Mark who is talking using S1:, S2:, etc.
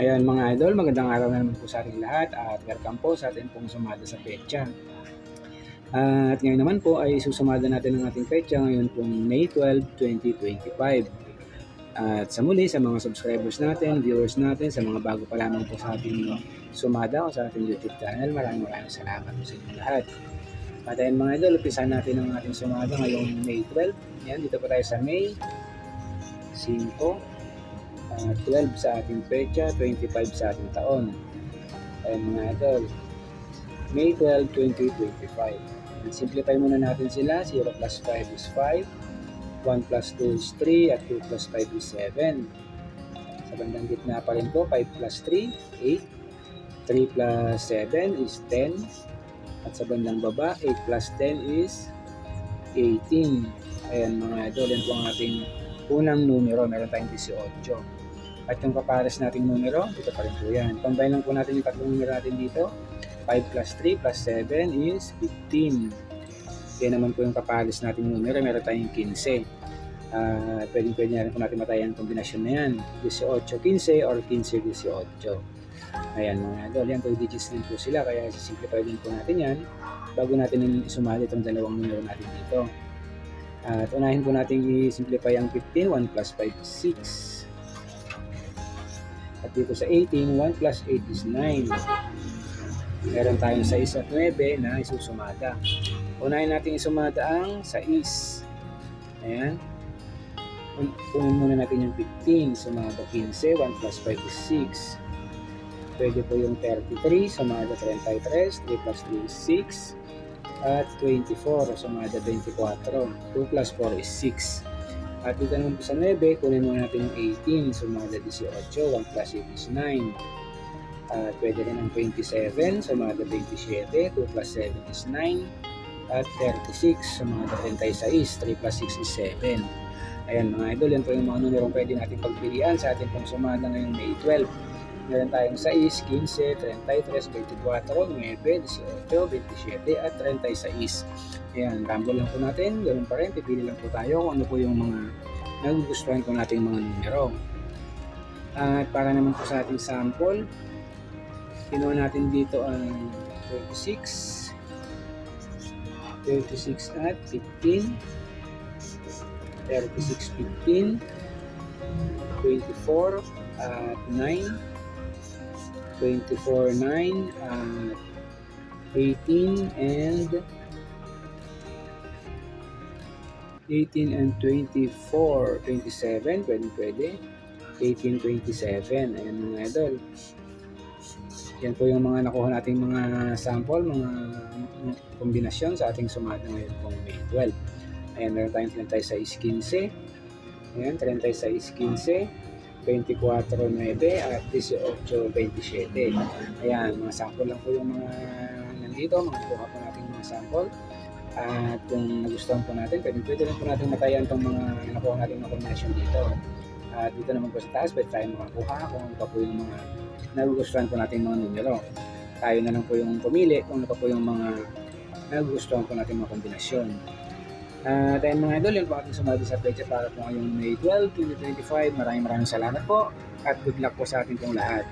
S1: Ayan mga idol, magandang araw na naman po sa ating lahat at welcome po sa ating pong sumada sa petsa. At ngayon naman po ay susumada natin ang ating petsa ngayon pong May 12, 2025. At sa muli, sa mga subscribers natin, viewers natin, sa mga bago pa lamang po sa ating sumada o sa ating YouTube channel, maraming maraming salamat po sa inyo lahat. At ayan mga idol, upisan natin ang ating sumada ngayong May 12. Yan, dito po tayo sa May 5, uh, 12 sa ating pecha, 25 sa ating taon. Ayan mga idol, May 12, 2025. Simplify muna natin sila. 0 plus 5 is 5. 1 plus 2 is 3. At 2 plus 5 is 7. Sa bandang gitna pa rin po, 5 plus 3, 8. 3 plus 7 is 10. At sa bandang baba, 8 plus 10 is 18. Ayan mga idol, yan po ang ating unang numero. Meron tayong 18. At yung kapares nating numero, dito pa rin po yan. Combine lang po natin yung tatlong numero natin dito. 5 plus 3 plus 7 is 15. Yan naman po yung kapares nating numero. Meron tayong 15. Uh, pwede pwede na rin po natin matayan ang kombinasyon na yan. 18-15 or 15-18. Ayan mga idol, yan 2 digits din po sila. Kaya simplify din po natin yan bago natin isumali itong dalawang numero natin dito. At unahin po natin i-simplify ang 15. 1 plus 5 is 6. At dito sa 18, 1 plus 8 is 9. Meron tayong 6 at 9 na isusumada. Unahin natin isumada ang 6. Ayan. Un- Kunin muna natin yung 15. Sumada 15. 1 plus 5 is 6. Pwede po yung 33. Sumada 33. 3 plus 3 is 6. At 24. Sumada 24. 2 plus 4 is 6. At dito naman po sa 9, kunin muna natin yung 18. Sumada 18. 1 plus 8 is 9. At pwede rin ang 27. Sumada 27. 2 plus 7 is 9. At 36. Sumada 36. 3 plus 6 is 7. Ayan mga idol, yan po yung mga numerong pwede natin pagpilian sa ating pong sumada ngayong May 12. Meron tayong 6, 15, 33, 24, 9, 18, 27 at 36. Ayan, rumble lang po natin. Ganun pa rin, pipili lang po tayo kung ano po yung mga nagugustuhan ko nating mga numero. At para naman po sa ating sample, kinuha natin dito ang 36, 36 at 15, 36, 15, 24 at 9, 24, 9 at 18 and 18 and 24, 27, pwede pwede. 18, 27, ayan mga idol. Yan po yung mga nakuha nating mga sample, mga kombinasyon sa ating sumada ngayon pong May 12. Ayan, meron tayong 36, 15. Ayan, 36, 15. 24, 9 at 18, 27. Ayan, mga sample lang po yung mga nandito, mga po natin mga sample. At kung nagustuhan po natin, pwede, pwede lang po natin matayan itong mga nakuha natin mga combination dito. At dito naman po sa taas, pwede tayo makakuha kung ano pa po yung mga nagugustuhan po natin mga numero. Tayo na lang po yung pumili kung ano pa po yung mga nagugustuhan po natin mga kombinasyon. At ayun mga idol, yun po ating sumali sa pledge para po ngayong May 12, 2025. Maraming maraming salamat po at good luck po sa ating pong lahat.